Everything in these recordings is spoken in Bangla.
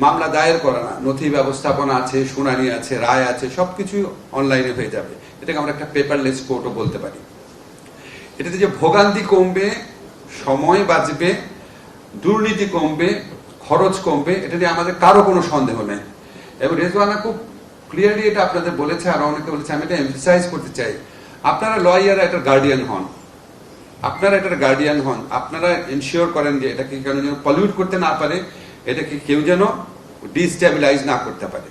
মামলা দায়ের করা না, নথি ব্যবস্থাপনা আছে, শুনানি আছে, রায় আছে, সবকিছুই অনলাইনে হয়ে যাবে। এটাকে আমরা একটা পেপারলেস কোর্টও বলতে পারি। এটাতে যে ভোগান্তি কমবে, সময় বাঁচবে, দুর্নীতি কমবে, খরচ কমবে, এটা নিয়ে আমাদের কারও কোনো সন্দেহ নেই। এবং রেজওয়ানা খুব ক্লিয়ারলি এটা আপনাদের বলেছে, আর অনেকে বলেছে, আমি এটা এমফিসাইজ করতে চাই। আপনারা লয়াররা এটার গার্ডিয়ান হন। আপনারা এটার গার্ডিয়ান হন। আপনারা এনশিওর করেন যে এটাকে কেন যেন পলিউট করতে না পারে। এটাকে কেউ যেন ডিস্টেবিলাইজ না করতে পারে।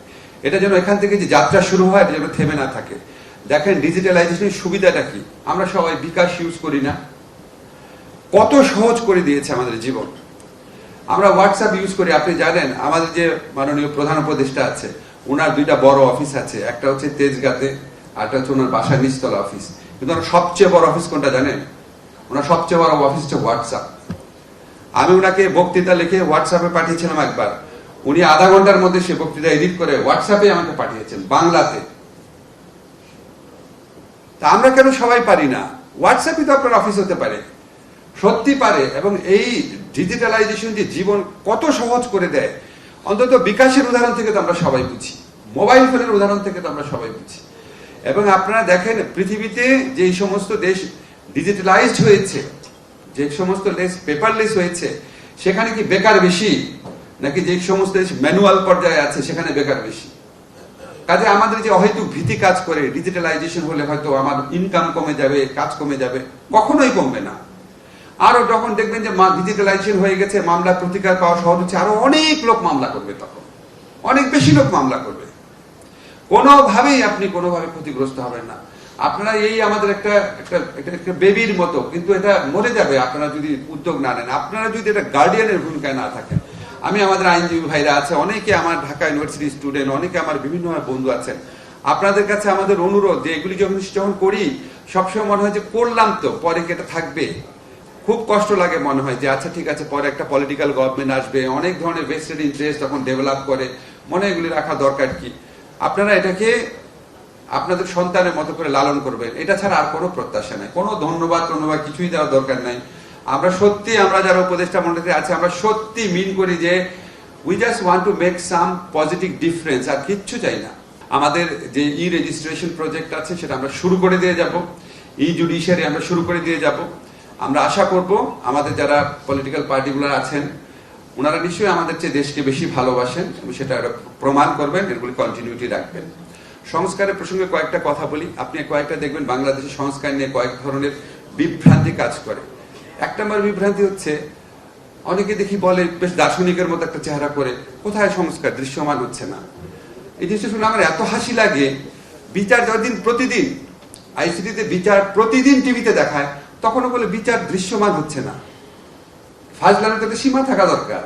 এটা যেন এখান থেকে যে যাত্রা শুরু হয় যেন থেমে না থাকে। দেখেন ডিজিটালাইজেশনের সুবিধাটা কি? আমরা সবাই বিকাশ ইউজ করি না। কত সহজ করে দিয়েছে আমাদের জীবন। আমরা হোয়াটসঅ্যাপ ইউজ করি। আপনি জানেন, আমাদের যে মাননীয় প্রধান উপদেষ্টা আছে ওনার দুইটা বড় অফিস আছে। একটা হচ্ছে তেজগাতে আর একটা হচ্ছে ওনার বাসার নিচতলা অফিস কিন্তু ওনার সবচেয়ে বড় অফিস কোনটা জানেন? ওনার সবচেয়ে বড় অফিস হচ্ছে হোয়াটসঅ্যাপ আমি ওনাকে বক্তৃতা লিখে হোয়াটসঅ্যাপে পাঠিয়েছিলাম একবার। উনি আধা ঘণ্টার মধ্যে সে বক্তৃতা এডিট করে হোয়াটসঅ্যাপে আমাকে পাঠিয়েছেন, বাংলাতে। তা আমরা কেন সবাই পারি না? হোয়াটসঅ্যাপই তো আপনার অফিস হতে পারে। সত্যি পারে এবং এই ডিজিটালাইজেশন যে জীবন কত সহজ করে দেয়, অন্তত বিকাশের উদাহরণ থেকে তো আমরা সবাই বুঝি মোবাইল ফোনের উদাহরণ থেকে তো আমরা সবাই বুঝি। এবং আপনারা দেখেন পৃথিবীতে যেই সমস্ত দেশ ডিজিটালাইজড হয়েছে যে সমস্ত দেশ পেপারলেস হয়েছে, সেখানে কি বেকার বেশি? নাকি যে সমস্ত দেশ ম্যানুয়াল পর্যায়ে আছে, সেখানে বেকার বেশি? কাজে আমাদের যে অহেতুক ভীতি কাজ করে ডিজিটালাইজেশন হলে হয়তো আমার ইনকাম কমে যাবে, কাজ কমে যাবে, কখনোই কমবে না। আরও যখন দেখবেন যে ডিজিটালাইজেশন হয়ে গেছে, মামলা প্রতিকার পাওয়া সহজ হচ্ছে, আরও অনেক লোক মামলা করবে তখন। অনেক বেশি লোক মামলা করবে। কোনোভাবেই আপনি কোনোভাবে ক্ষতিগ্রস্ত হবেন না। আপনারা এই আমাদের একটা একটা একটা বেবির মতো, কিন্তু এটা মরে যাবে, আপনারা যদি উদ্যোগ না নেন। আপনারা যদি এটা গার্ডিয়ানের ভূমিকায় না থাকেন। আমি আমাদের আইনজীবী ভাইরা আছে, অনেকে আমার ঢাকা ইউনিভার্সিটি স্টুডেন্ট অনেকে আমার বিভিন্ন বন্ধু আছেন। আপনাদের কাছে আমাদের অনুরোধ যে এগুলি যখন যখন করি, সবসময় মনে হয় যে করলাম তো, পরে কি এটা থাকবে? খুব কষ্ট লাগে মনে হয় যে আচ্ছা ঠিক আছে, পরে একটা পলিটিক্যাল গভর্নমেন্ট আসবে, অনেক ধরনের ভেস্টেড ইন্টারেস্ট তখন ডেভেলপ করে, মনে এগুলি রাখা দরকার কি? আপনারা এটাকে আপনাদের সন্তানের মতো করে লালন করবেন। এটা ছাড়া আর কোনো প্রত্যাশা নাই। কোনো ধন্যবাদ ধন্যবাদ কিছুই দেওয়ার দরকার নাই। আমরা সত্যি, আমরা যারা উপদেষ্টা মন্ডলীতে আছি, আমরা সত্যি মিন করি যে we just want to make some positive difference আর কিচ্ছু চাই না। আমাদের যে ই রেজিস্ট্রেশন প্রজেক্ট আছে, সেটা আমরা শুরু করে দিয়ে যাব। ই জুডিশিয়ারি আমরা শুরু করে দিয়ে যাব। আমরা আশা করব আমাদের যারা পলিটিক্যাল পার্টিগুলো আছেন, ওনারা নিশ্চয়ই আমাদের চেয়ে দেশকে বেশি ভালোবাসেন সেটা প্রমাণ করবেন, এগুলি কন্টিনিউটি রাখবেন। সংস্কারের প্রসঙ্গে কয়েকটা কথা বলি। আপনি কয়েকটা দেখবেন বাংলাদেশের সংস্কার নিয়ে কয়েক ধরনের বিভ্রান্তি কাজ করে। এক নম্বর বিভ্রান্তি হচ্ছে, অনেকে দেখি বলে, বেশ দার্শনিকের মতো একটা চেহারা করে কোথায় সংস্কার? দৃশ্যমান হচ্ছে না। এই জিনিসটা শুনে আমার এত হাসি লাগে, বিচার যতদিন প্রতিদিন, আইসিটিতে বিচার প্রতিদিন টিভিতে দেখায়, তখনও বলে বিচার দৃশ্যমান হচ্ছে না। ফাজলানের তো সীমা থাকা দরকার।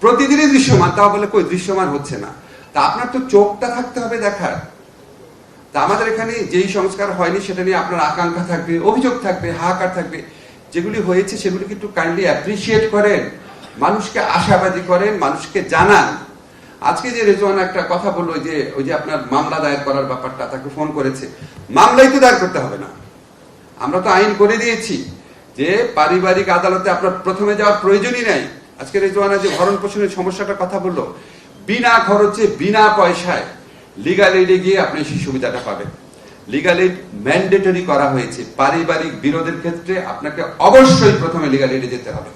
প্রতিদিনই দৃশ্যমান তা বলে কই দৃশ্যমান হচ্ছে না। তা আপনার তো চোখটা থাকতে হবে দেখার। তা আমাদের এখানে যেই সংস্কার হয়নি, সেটা নিয়ে আপনার আকাঙ্ক্ষা থাকবে, অভিযোগ থাকবে, হাহাকার থাকবে। যেগুলি হয়েছে, সেগুলিকে একটু কাইন্ডলি অ্যাপ্রিসিয়েট করেন, মানুষকে আশাবাদী করেন, মানুষকে জানান। আজকে যে রেজওয়ান একটা কথা বলল যে, ওই যে আপনার মামলা দায়ের করার ব্যাপারটা, তাকে ফোন করেছে। মামলাই তো দায়ের করতে হবে না। আমরা তো আইন করে দিয়েছি যে, পারিবারিক আদালতে আপনার প্রথমে যাওয়ার প্রয়োজনই নাই। আজকে রেজওয়ানা যে ভরণ পোষণের সমস্যাটার কথা বলল বিনা খরচে, বিনা পয়সায় লিগাল এইডে গিয়ে আপনি সেই সুবিধাটা পাবেন। লিগাল এইড ম্যান্ডেটরি করা হয়েছে। পারিবারিক বিরোধের ক্ষেত্রে আপনাকে অবশ্যই প্রথমে লিগাল এইডে যেতে হবে।